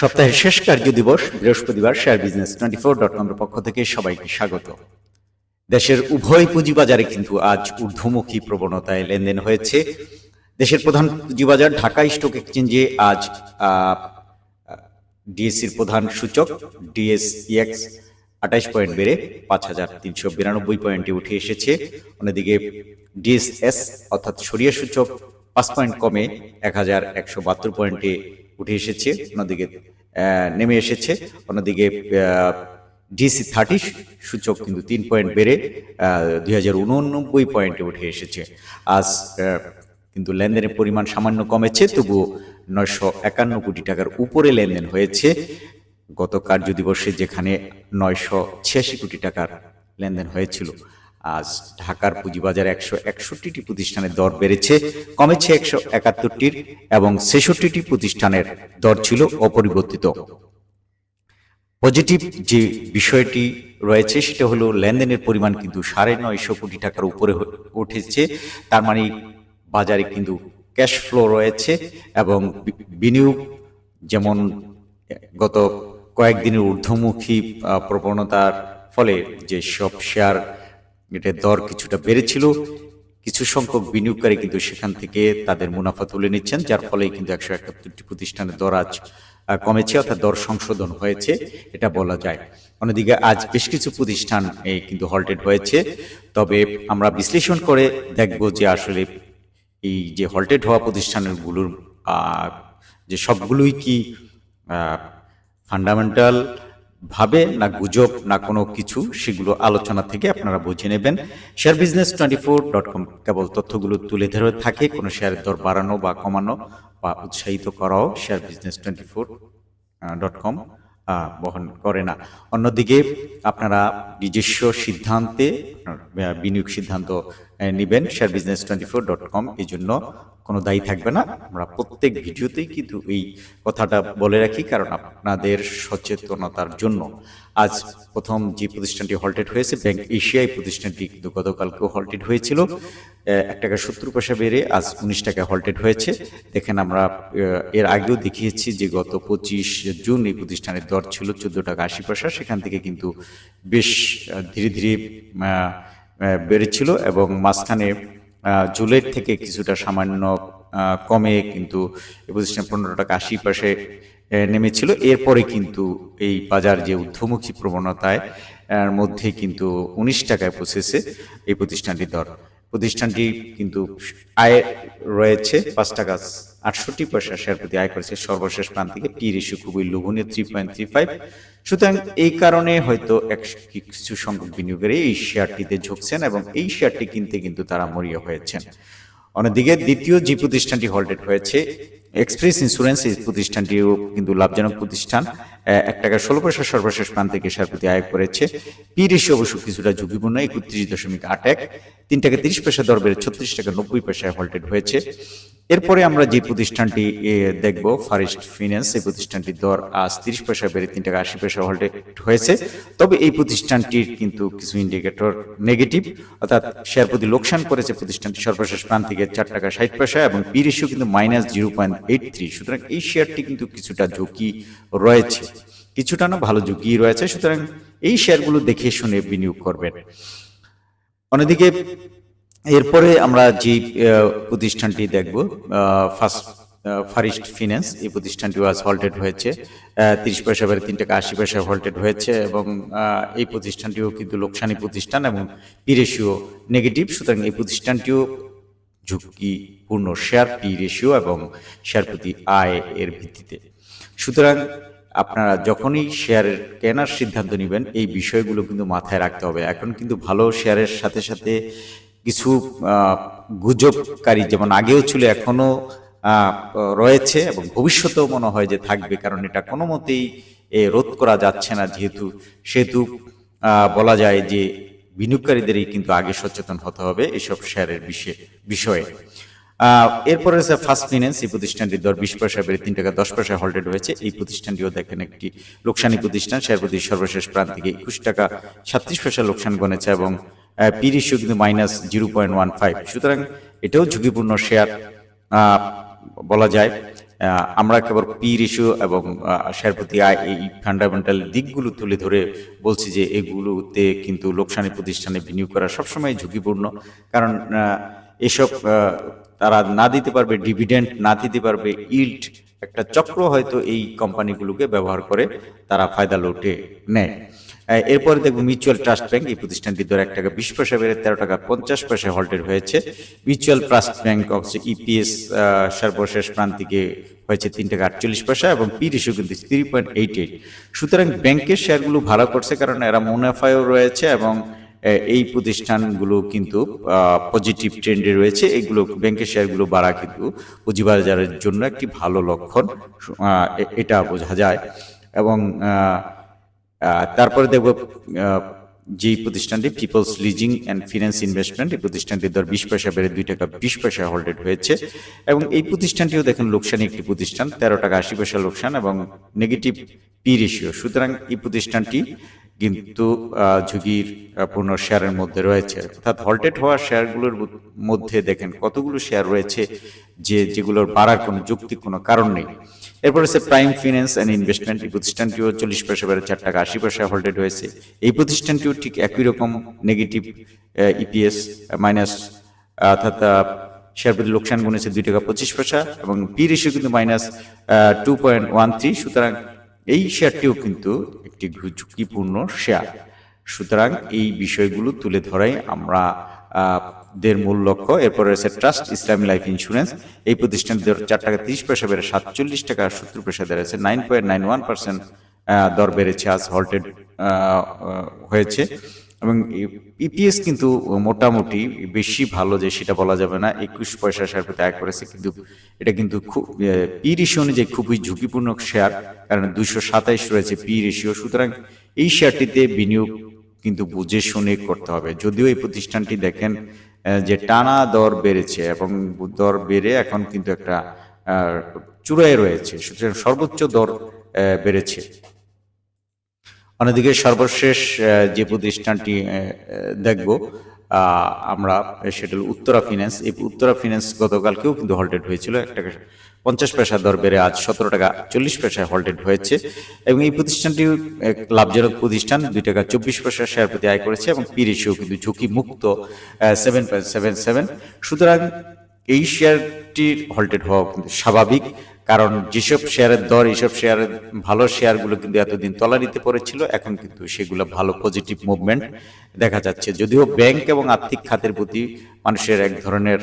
সপ্তাহের শেষ কার্য দিবস, বৃহস্পতিবার share business twenty four dot কমের পক্ষ থেকে সবাইকে স্বাগত। দেশের উভয় পুঁজিবাজারে কিন্তু আজ ঊর্ধ্বমুখী প্রবণতায় লেনদেন হয়েছে। দেশের প্রধান পুঁজিবাজার ঢাকা স্টক এক্সচেঞ্জে আজ ডিএসসির প্রধান সূচক, ডিএসইএক্স আঠাইশ পয়েন্ট বেড়ে পাঁচ হাজার তিনশো বিরানব্বই পয়েন্টে উঠে এসেছে। অন্যদিকে ডিএসএস অর্থাৎ সরিয়া সূচক পাঁচ পয়েন্ট কমে এক হাজার একশো বাহাত্তর পয়েন্টে উঠে এসেছে। অন্যদিকে নেমে এসেছে। অন্যদিকে ডিসি থার্টি সূচক কিন্তু তিন পয়েন্ট বেড়ে দুই হাজার উননব্বই পয়েন্টে উঠে এসেছে। আজ কিন্তু লেনদেনের পরিমাণ সামান্য কমেছে তবুও নয়শো একান্ন কোটি টাকার উপরে লেনদেন হয়েছে। গত কার্য দিবসে যেখানে নয়শো ছিয়াশি কোটি টাকার লেনদেন হয়েছিল আজ ঢাকার পুঁজিবাজারে একশো একষট্টিটি প্রতিষ্ঠানের দর বেড়েছে, কমেছে একশো একাত্তরটির এবং ছেষট্টিটি প্রতিষ্ঠানের দর ছিল অপরিবর্তিত। পজিটিভ যে বিষয়টি রয়েছে সেটা হলো লেনদেনের পরিমাণ কিন্তু সাড়ে নয়শো কোটি টাকার উপরে উঠেছে, তার মানে বাজারে কিন্তু ক্যাশ ফ্লো রয়েছে এবং বিনিয়োগ যেমন গত কয়েকদিনের ঊর্ধ্বমুখী প্রবণতার ফলে যে সব শেয়ার এটার দর কিছুটা বেড়েছিল। কিছু সংখ্যক বিনিয়োগকারী কিন্তু সেখান থেকে তাদের মুনাফা তুলে নিচ্ছেন, যার ফলে কিন্তু একশো একাত্তরটি প্রতিষ্ঠানের দর আজ কমেছে, অর্থাৎ দর সংশোধন হয়েছে, এটা বলা যায়। অন্যদিকে আজ বেশ কিছু প্রতিষ্ঠান কিন্তু হল্টেড হয়েছে। তবে আমরা বিশ্লেষণ করে দেখব যে আসলে এই যে হল্টেড হওয়া প্রতিষ্ঠানগুলোর যে সবগুলোই কি ফান্ডামেন্টাল ভাবে, না গুজব, না কোনো কিছু, সেগুলো আলোচনা থেকে আপনারা বুঝে নেবেন। Share business twenty four dot com কেবল তথ্যগুলো তুলে ধরে থাকে, কোনো শেয়ারের দর বাড়ানো বা কমানো বা উৎসাহিত করাও share business twenty four dot com বহন করে না। অন্যদিকে আপনারা নিজস্ব সিদ্ধান্তে বিনিয়োগ সিদ্ধান্ত নেবেন share business twenty four dot com এই জন্য কোনো দায়ী থাকবে না। আমরা প্রত্যেক ভিডিওতেই কিন্তু এই কথাটা বলে রাখি, কারণ আপনাদের সচেতনতার জন্য। আজ প্রথম যে প্রতিষ্ঠানটি হল্টেড হয়েছে ব্যাংক এশিয়াই প্রতিষ্ঠানটি কিন্তু গতকালকেও হল্টেড হয়েছিল। এক টাকা সত্তর পয়সা বেড়ে আজ উনিশ টাকা হল্টেড হয়েছে। দেখেন আমরা এর আগেও দেখিয়েছি যে গত পঁচিশ জুন এই প্রতিষ্ঠানের দর ছিল চোদ্দ টাকা আশি পয়সা। সেখান থেকে কিন্তু বেশ ধীরে ধীরে বেড়েছিল এবং মাঝখানে জুলাইয়ের থেকে কিছুটা সামান্য কমে কিন্তু এই প্রতিষ্ঠান পনেরো টাকা আশি পাশে নেমেছিল। এরপরে কিন্তু এই বাজার যে ঊর্ধ্বমুখী প্রবণতায় মধ্যে কিন্তু উনিশ টাকায় পৌঁছেছে এই প্রতিষ্ঠানটির দর। প্রতিষ্ঠানটি কিন্তু আয় রয়েছে পাঁচ টাকা আটষট্টি পয়সা, শেয়ার প্রতি আয় করেছে সর্বশেষ প্রান্তিকে পি রেশিও খুবই লোভনীয় থ্রি পয়েন্ট থ্রি ফাইভ সুতরাং এই কারণে হয়তো এক কিছু সংখ্যক বিনিয়োগের এই শেয়ারটিতে ঝুঁকছেন এবং এই শেয়ারটি কিনতে কিন্তু তারা মরিয়া হয়েছেন। অন্যদিকে দ্বিতীয় যে প্রতিষ্ঠানটি হল্টেড হয়েছে এক্সপ্রেস ইন্স্যুরেন্স এই প্রতিষ্ঠানটিও কিন্তু লাভজনক প্রতিষ্ঠান। এক টাকা ষোলো পয়সা সর্বশেষ প্রান্ত থেকে শেয়ার প্রতি আয় করেছে। পি রেশিও অবশ্য কিছুটা ঝুঁকিপূর্ণ, একত্রিশ দশমিক আট এক। তিন টাকা তিরিশ পয়সা দর বেড়ে ছত্রিশ টাকা নব্বই পয়সায় হল্টেড হয়েছে। এরপরে আমরা যে প্রতিষ্ঠানটি দেখব ফারেস্ট ফিন্যান্স এই প্রতিষ্ঠানটির দর আজ তিরিশ পয়সা বেড়ে তিন টাকা আশি পয়সা হল্টেড হয়েছে। তবে এই প্রতিষ্ঠানটির কিন্তু কিছু ইন্ডিকেটর নেগেটিভ অর্থাৎ শেয়ার প্রতি লোকসান করেছে প্রতিষ্ঠানটি। সর্বশেষ প্রান্ত থেকে চার টাকা ষাট পয়সা এবং পি রেশিও কিন্তু minus zero point eight three সুতরাং এই শেয়ারটি কিন্তু কিছুটা ঝুঁকি রয়েছে। কিছুটা না ভালো ঝুঁকি রয়েছে, সুতরাং এই শেয়ারগুলো দেখে শুনে বিনিয়োগ করবেন। অন্যদিকে এরপরে আমরা যে প্রতিষ্ঠানটি দেখব ফার্স্ট ফারিস্ট ফিন্যান্স, এই প্রতিষ্ঠানটিও আজ হল্টেড হয়েছে। তিরিশ পয়সা বেড়ে তিন টাকা আশি পয়সা হল্টেড হয়েছে এবং এই প্রতিষ্ঠানটিও কিন্তু লোকসানি প্রতিষ্ঠান এবং পি রেশিও নেগেটিভ, সুতরাং এই প্রতিষ্ঠানটিও ঝুঁকিপূর্ণ শেয়ার পি রেশিও এবং শেয়ার প্রতি আয় এর ভিত্তিতে। সুতরাং আপনারা যখনই শেয়ারের কেনার সিদ্ধান্ত নেবেন, এই বিষয়গুলো কিন্তু মাথায় রাখতে হবে। এখন কিন্তু ভালো শেয়ারের সাথে সাথে কিছু গুজবকারী যেমন আগেও ছিল, এখনও রয়েছে এবং ভবিষ্যতেও মনে হয় যে থাকবে, কারণ এটা কোনো মতেই রোধ করা যাচ্ছে না। যেহেতু, সেহেতু বলা যায় যে বিনিয়োগকারীদেরই কিন্তু আগে সচেতন হতে হবে এসব শেয়ারের বিষয়ে এরপরে আছে ফার্স্ট ফিন্যান্স এই প্রতিষ্ঠানটির দর বিশ পয়সা বেড়ে তিন টাকা দশ পয়সা হল্টেড হয়েছে। এই প্রতিষ্ঠানটিও দেখেন একটি লোকসানি প্রতিষ্ঠান। শেয়ার প্রতি সর্বশেষ প্রান্ত থেকে একুশ টাকা সাতত্রিশ পয়সা লোকসান গণেছে এবং পি রেশিও কিন্তু minus zero point one five সুতরাং এটাও ঝুঁকিপূর্ণ শেয়ার বলা যায়। আমরা কেবল পি রেশিও এবং শেয়ার প্রতি আয় এই ফান্ডামেন্টাল দিকগুলো তুলে ধরে বলছি যে এগুলোতে কিন্তু লোকসানি প্রতিষ্ঠানে বিনিয়োগ করা সবসময় ঝুঁকিপূর্ণ। কারণ এসব তারা না দিতে পারবে ডিভিডেন্ড না দিতে পারবে ইল্ড একটা চক্র হয়তো এই কোম্পানিগুলোকে ব্যবহার করে তারা ফায়দা লুটে নেয়। এরপরে দেখব মিউচুয়াল ট্রাস্ট ব্যাংক এই প্রতিষ্ঠানটি দর এক টাকা বিশ পয়সা বেড়ে তেরো টাকা পঞ্চাশ পয়সা হল্টেড হয়েছে। মিউচুয়াল ট্রাস্ট ব্যাংক হচ্ছে ইপিএস সর্বশেষ প্রান্তিকে হয়েছে তিন টাকা আটচল্লিশ পয়সা এবং পি রেশিও কিন্তু থ্রি পয়েন্ট এইট এইট সুতরাং ব্যাংকের শেয়ারগুলো ভালো করছে কারণ এরা মুনাফায়ও রয়েছে এবং এই প্রতিষ্ঠানগুলো কিন্তু পজিটিভ ট্রেন্ডে রয়েছে। এগুলো ব্যাংকের শেয়ারগুলো বাড়া কিন্তু পুঁজিবাজারের জন্য একটি ভালো লক্ষণ এটা বোঝা যায়। এবং তারপরে দেখব যে প্রতিষ্ঠানটি People's leasing and finance investment এই প্রতিষ্ঠানটির দর বিশ পয়সা বেড়ে দুই টাকা বিশ পয়সা হোল্ডেড হয়েছে। এবং এই প্রতিষ্ঠানটিও দেখেন, লোকসানি একটি প্রতিষ্ঠান, তেরো টাকা আশি পয়সা লোকসান এবং নেগেটিভ পি রেশিও সুতরাং এই প্রতিষ্ঠানটি কিন্তু ঝুঁকির পূর্ণ শেয়ারের মধ্যে রয়েছে। অর্থাৎ হল্টেড হওয়া শেয়ারগুলোর মধ্যে দেখেন, কতগুলো শেয়ার রয়েছে যে, যেগুলোর বাড়ার কোনো যৌক্তিক কোনো কারণ নেই। এরপর হচ্ছে প্রাইম ফিন্যান্স অ্যান্ড ইনভেস্টমেন্ট এই প্রতিষ্ঠানটিও চল্লিশ পয়সা বেড়ে চার টাকা আশি পয়সা হোল্ডেড হয়েছে। এই প্রতিষ্ঠানটিও ঠিক একই রকম নেগেটিভ ইপিএস মাইনাস অর্থাৎ শেয়ার প্রতি লোকসান গুণেছে দুই টাকা পঁচিশ পয়সা এবং পি রেশিও কিন্তু minus two point one three সুতরাং এই শেয়ারটিও কিন্তু একটি ঝুঁকিপূর্ণ শেয়ার সুতরাং এই বিষয়গুলো তুলে ধরাই আমরা দের মূল লক্ষ্য, এরপর রয়েছে ট্রাস্ট, ইসলামী লাইফ ইন্স্যুরেন্স। এই প্রতিষ্ঠানটি চার টাকা তিরিশ পয়সা বেড়ে সাতচল্লিশ টাকা সত্তর পয়সা দাঁড়িয়েছে। Nine point nine one percent দর বেড়েছে আজ হল্টেড হয়েছে। এবং ইপিএস কিন্তু মোটামুটি বেশি ভালো যে সেটা বলা যাবে না, একুশ পয়সা শেয়ার প্রতি আয় করেছে। কিন্তু এটা কিন্তু খুব পি রেশিও অনুযায়ী খুবই ঝুঁকিপূর্ণ শেয়ার, কারণ দুইশো সাতাইশ রয়েছে পি রেশিও। সুতরাং এই শেয়ারটিতে বিনিয়োগ কিন্তু বুঝে শুনে করতে হবে। যদিও এই প্রতিষ্ঠানটি দেখেন যে টানা দর বেড়েছে এবং দর বেড়ে এখন কিন্তু একটা চূড়ায় রয়েছে। সুতরাং সর্বোচ্চ দর বেড়েছে। অন্যদিকে সর্বশেষ যে প্রতিষ্ঠানটি দেখব আমরা সেটা হল উত্তরা ফিন্যান্স। এই উত্তরা ফিন্যান্স গতকালকেও কিন্তু হল্টেড হয়েছিল। একটা পঞ্চাশ পয়সা দর বেড়ে আজ সতেরো টাকা চল্লিশ পয়সায় হল্টেড হয়েছে। এবং এই প্রতিষ্ঠানটি লাভজনক প্রতিষ্ঠান, দুই টাকা চব্বিশ পয়সা শেয়ার প্রতি আয় করেছে এবং পি রেশিও কিন্তু ঝুঁকি মুক্ত সেভেন পয়েন্ট সেভেন সেভেন সুতরাং এই শেয়ারটির হল্টেড হওয়া কিন্তু স্বাভাবিক, কারণ যেসব শেয়ারের দর এইসব শেয়ারের ভালো শেয়ারগুলো কিন্তু এতদিন তলানিতে পড়েছিল, এখন কিন্তু সেগুলো ভালো পজিটিভ মুভমেন্ট দেখা যাচ্ছে। যদিও ব্যাংক এবং আর্থিক খাতের প্রতি মানুষের এক ধরনের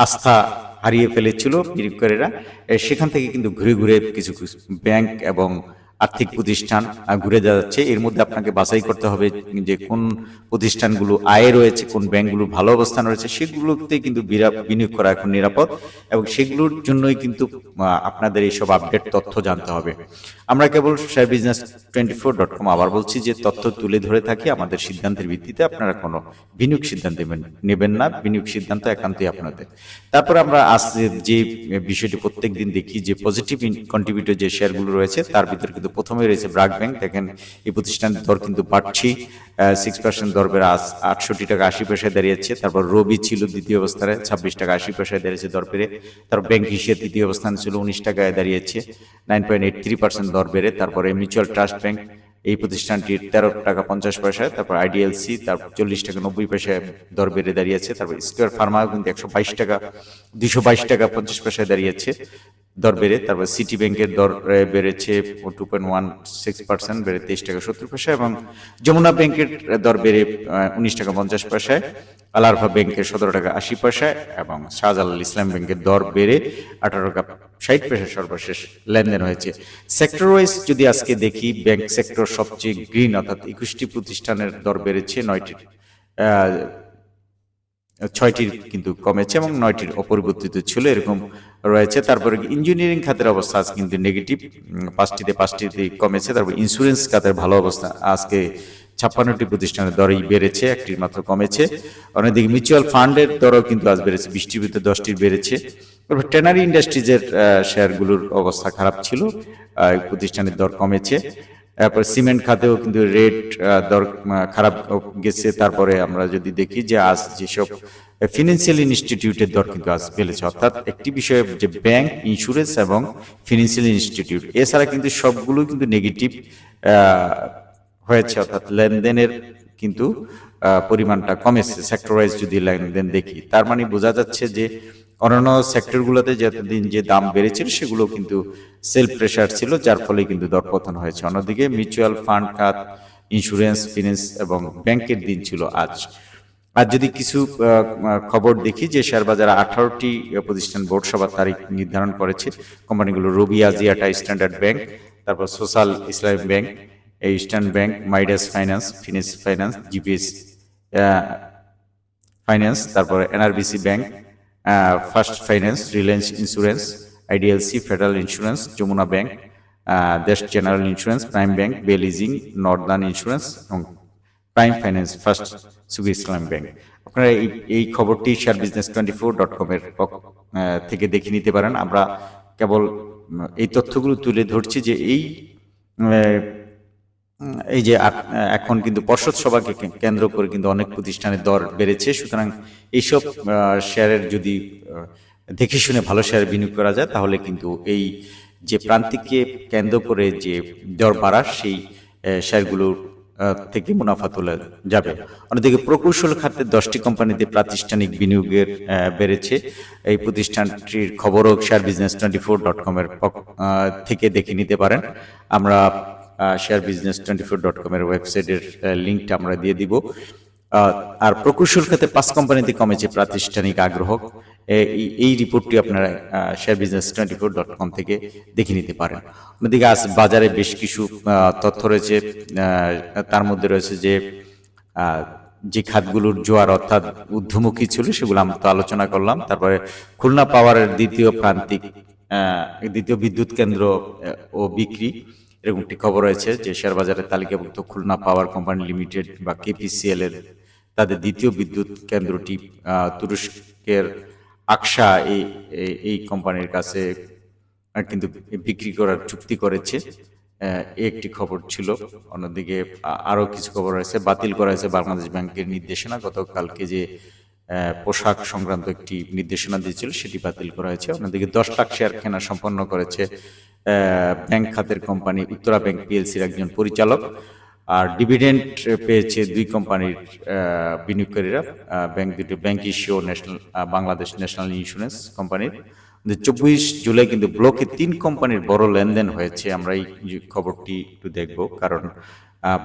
আস্থা হারিয়ে ফেলেছিল বিনিয়োগকারীরা সেখান থেকে কিন্তু ঘুরে ঘুরে কিছু কিছু ব্যাংক এবং আর্থিক প্রতিষ্ঠান ঘুরে যাচ্ছে এর মধ্যে আপনাকে বাছাই করতে হবে যে কোন প্রতিষ্ঠানগুলো আয়ে রয়েছে, কোন ব্যাংকগুলো ভালো অবস্থান রয়েছে, সেগুলোতে কিন্তু বিনিয়োগ করা এখন নিরাপদ এবং সেগুলোর জন্যই কিন্তু আপনাদের এইসব আপডেট তথ্য জানতে হবে। আমরা কেবল share business twenty four dot com আবার বলছি যে তথ্য তুলে ধরে থাকি। আমাদের সিদ্ধান্তের ভিত্তিতে আপনারা কোনো বিনিয়োগ সিদ্ধান্ত নেবেন- নেবেন না। বিনিয়োগ সিদ্ধান্ত একান্তই আপনাদের। তারপর আমরা আজ যে বিষয়টি প্রত্যেক দিন দেখি যে পজিটিভ কন্ট্রিবিউটর যে শেয়ারগুলো রয়েছে, তার ভিতরে কিন্তু প্রথমে রয়েছে ব্রাক ব্যাংক, দেখেন এই প্রতিষ্ঠানের দর কিন্তু বাড়ছি। সিক্স পার্সেন্ট দর বেড়ে আটষট্টি টাকা আশি পয়সায় দাঁড়িয়েছে। তারপর রবি ছিল দ্বিতীয় অবস্থানে ছাব্বিশ টাকা আশি পয়সায় দাঁড়িয়েছে দর বেড়ে তারপর ব্যাংক হিসেবে তৃতীয় অবস্থান ছিল উনিশ টাকায় দাঁড়িয়েছে nine point eight three percent দর বেড়ে। তারপরে মিউচুয়াল ট্রাস্ট ব্যাংক এই প্রতিষ্ঠানটির তেরো টাকা পঞ্চাশ পয়সায়। তারপর আইডিএলসি তারপর চল্লিশ টাকা নব্বই পয়সায় দর বেড়ে দাঁড়িয়েছে। তারপর স্কোয়ার ফার্মা কিন্তু একশো বাইশ টাকা দুশো বাইশ টাকা পঞ্চাশ পয়সায় দাঁড়িয়েছে। দর বেড়ে, তারপর সিটি ব্যাংকের দর বেড়েছে two point one six percent বেড়ে তেইশ টাকা সত্তর পয়সা এবং যমুনা ব্যাংকের দর বেড়ে উনিশ টাকা পঞ্চাশ পয়সায় আলারফা ব্যাংকের সতেরো টাকা আশি পয়সায় এবং শাহজালাল ইসলাম ব্যাংকের দর বেড়ে আঠারো টাকা ষাট পয়সা সর্বশেষ লেনদেন হয়েছে। সেক্টর ওয়াইজ যদি আজকে দেখি ব্যাংক সেক্টর সবচেয়ে গ্রিন অর্থাৎ একুশটি প্রতিষ্ঠানের দর বেড়েছে নয়টি ছয়টির কিন্তু কমেছে এবং নয়টির অপরিবর্তিত ছিল, এরকম রয়েছে। তারপরে ইঞ্জিনিয়ারিং খাতের অবস্থা আজ কিন্তু নেগেটিভ পাঁচটিতে পাঁচটিতে কমেছে। তারপর ইন্স্যুরেন্স খাতের ভালো অবস্থা আজকে ছাপ্পান্নটি প্রতিষ্ঠানের দরই বেড়েছে, একটির মাত্র কমেছে। অন্যদিকে মিউচুয়াল ফান্ডের দরও কিন্তু আজ বেড়েছে বিশটির ভিতরে দশটির বেড়েছে। তারপর ট্যানারি ইন্ডাস্ট্রিজের শেয়ারগুলোর অবস্থা খারাপ ছিল প্রতিষ্ঠানের দর কমেছে। তারপর সিমেন্ট খাতেও কিন্তু রেট দর খারাপ গেছে। তারপরে আমরা যদি দেখি যে আজ যেসব ফিনান্সিয়াল ইনস্টিটিউটের দর কিন্তু আজ বেড়েছে। অর্থাৎ একটি বিষয়ে যে ব্যাংক ইন্স্যুরেন্স এবং ফিনান্সিয়াল ইনস্টিটিউট এছাড়া কিন্তু সবগুলো কিন্তু নেগেটিভ হয়েছে। অর্থাৎ লেনদেনের কিন্তু পরিমাণটা কমেছে। সেক্টর ওয়াইজ যদি লেনদেন দেখি তার মানে বোঝা যাচ্ছে যে অন্যান্য সেক্টরগুলোতে যে এতদিন যে দাম বেড়েছিল, সেগুলো কিন্তু সেল প্রেশার ছিল, যার ফলে কিন্তু দরপতন হয়েছে। অন্যদিকে মিউচুয়াল ফান্ড খাত ইন্স্যুরেন্স ফিনান্স এবং ব্যাংকের দিন ছিল আজ। আর যদি কিছু খবর দেখি যে শেয়ার বাজারে আঠারোটি প্রতিষ্ঠান বোর্ড সভার তারিখ নির্ধারণ করেছে, কোম্পানিগুলো রবি আজিয়াটা স্ট্যান্ডার্ড ব্যাংক, তারপর social Islamic bank eastern bank, Midas finance finish finance, GPS finance, তারপরে NRBC bank first finance reliance insurance IDLC federal insurance Jamuna bank Desh general insurance prime bank বেলিজিং northern insurance এবং prime finance first সুগি Islam bank আপনারা এই এই খবরটি share business twenty four dot কমের থেকে দেখে নিতে পারেন। আমরা কেবল এই তথ্যগুলো তুলে ধরছি যে এই এই যে এখন কিন্তু পর্ষদ সভাকে কেন্দ্র করে কিন্তু অনেক প্রতিষ্ঠানের দর বেড়েছে। সুতরাং এইসব শেয়ারের যদি দেখে শুনে ভালো শেয়ারে বিনিয়োগ করা যায়, তাহলে কিন্তু এই যে প্রান্তিককে কেন্দ্র করে যে দর বাড়া সেই শেয়ারগুলোর থেকে মুনাফা তোলা যাবে। অন্যদিকে প্রকৌশল খাতের দশটি কোম্পানিতে প্রাতিষ্ঠানিক বিনিয়োগের বেড়েছে। এই প্রতিষ্ঠানটির খবরও share business twenty four dot কমের থেকে দেখে নিতে পারেন। আমরা share business twenty four dot কমের ওয়েবসাইটের লিঙ্কটা আমরা দিয়ে দিব। আর প্রকৌশল খাতে পাঁচ কোম্পানিতে কমেছে প্রাতিষ্ঠানিক আগ্রহ। এই- রিপোর্টটি আপনারা share business twenty four dot com থেকে দেখে নিতে পারেন। অন্যদিকে আজ বাজারে বেশ কিছু তথ্য রয়েছে তার মধ্যে রয়েছে যে যে খাতগুলোর জোয়ার অর্থাৎ ঊর্ধ্বমুখী ছিল সেগুলো আমরা তো আলোচনা করলাম। তারপরে খুলনা পাওয়ারের দ্বিতীয় প্রান্তিক দ্বিতীয় বিদ্যুৎ কেন্দ্র ও বিক্রি। এরকম একটি খবর রয়েছে যে শেয়ার বাজারে তালিকাভুক্ত খুলনা পাওয়ার কোম্পানি লিমিটেড বা কেপিসিএল এর তাদের দ্বিতীয় বিদ্যুৎ কেন্দ্রটি তুরস্কের আকশা এই এই- কোম্পানির কাছে কিন্তু বিক্রি করার চুক্তি করেছে। একটি খবর ছিল। অন্যদিকে আরও কিছু খবর রয়েছে। বাতিল করা হয়েছে বাংলাদেশ ব্যাংকের নির্দেশনা। গতকালকে যে পোশাক সংক্রান্ত একটি নির্দেশনা দিয়েছিল, সেটি বাতিল করা হয়েছে। অন্যদিকে দশ লাখ শেয়ার কেনা সম্পন্ন করেছে ব্যাংক খাতের কোম্পানি উত্তরা ব্যাংক পিএলসির একজন পরিচালক। আর ডিভিডেন্ড পেয়েছে দুই কোম্পানির বিনিয়োগকারীরা ব্যাংক দুটি, bank issue national Bangladesh national insurance কোম্পানির। চব্বিশ জুলাই কিন্তু ব্লকে তিন কোম্পানির বড় লেনদেন হয়েছে। আমরা এই খবরটি একটু দেখব, কারণ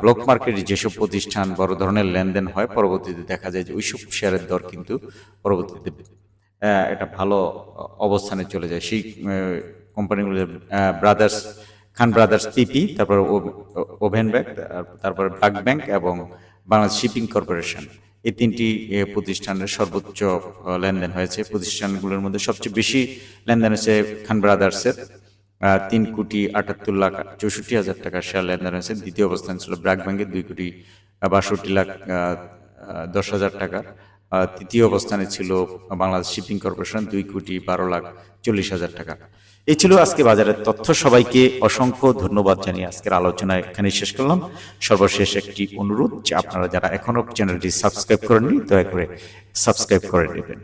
ব্লক মার্কেটে যেসব প্রতিষ্ঠান বড় ধরনের লেনদেন হয় পরবর্তীতে দেখা যায় যে ওইসব শেয়ারের দর কিন্তু পরবর্তীতে এটা ভালো অবস্থানে চলে যায়। সেই কোম্পানিগুলো ব্রাদার্স খান ব্রাদার্স পিপি তারপর ওভেন ব্যাংক তারপর ব্রাক ব্যাংক এবং বাংলাদেশ শিপিং কর্পোরেশন এই তিনটি প্রতিষ্ঠানের সর্বোচ্চ লেনদেন হয়েছে। প্রতিষ্ঠানগুলোর মধ্যে সবচেয়ে বেশি লেনদেন হয়েছে খান ব্রাদার্সের তিন কোটি আটাত্তর লাখ চৌষট্টি হাজার টাকা শেয়ার লেনদেন হয়েছে। দ্বিতীয় অবস্থান ছিল ব্র্যাক ব্যাংকের দুই কোটি বাষট্টি লাখ দশ হাজার টাকা। তৃতীয় অবস্থানে ছিল বাংলাদেশ শিপিং কর্পোরেশন, দুই কোটি বারো লাখ চল্লিশ হাজার টাকা। এই ছিল আজকে বাজারের তথ্য। সবাইকে অসংখ্য ধন্যবাদ জানিয়ে আজকের আলোচনা এখানে শেষ করলাম। সর্বশেষ একটি অনুরোধ যে আপনারা যারা এখনও চ্যানেলটি সাবস্ক্রাইব করেননি, দয়া করে সাবস্ক্রাইব করে নেবেন।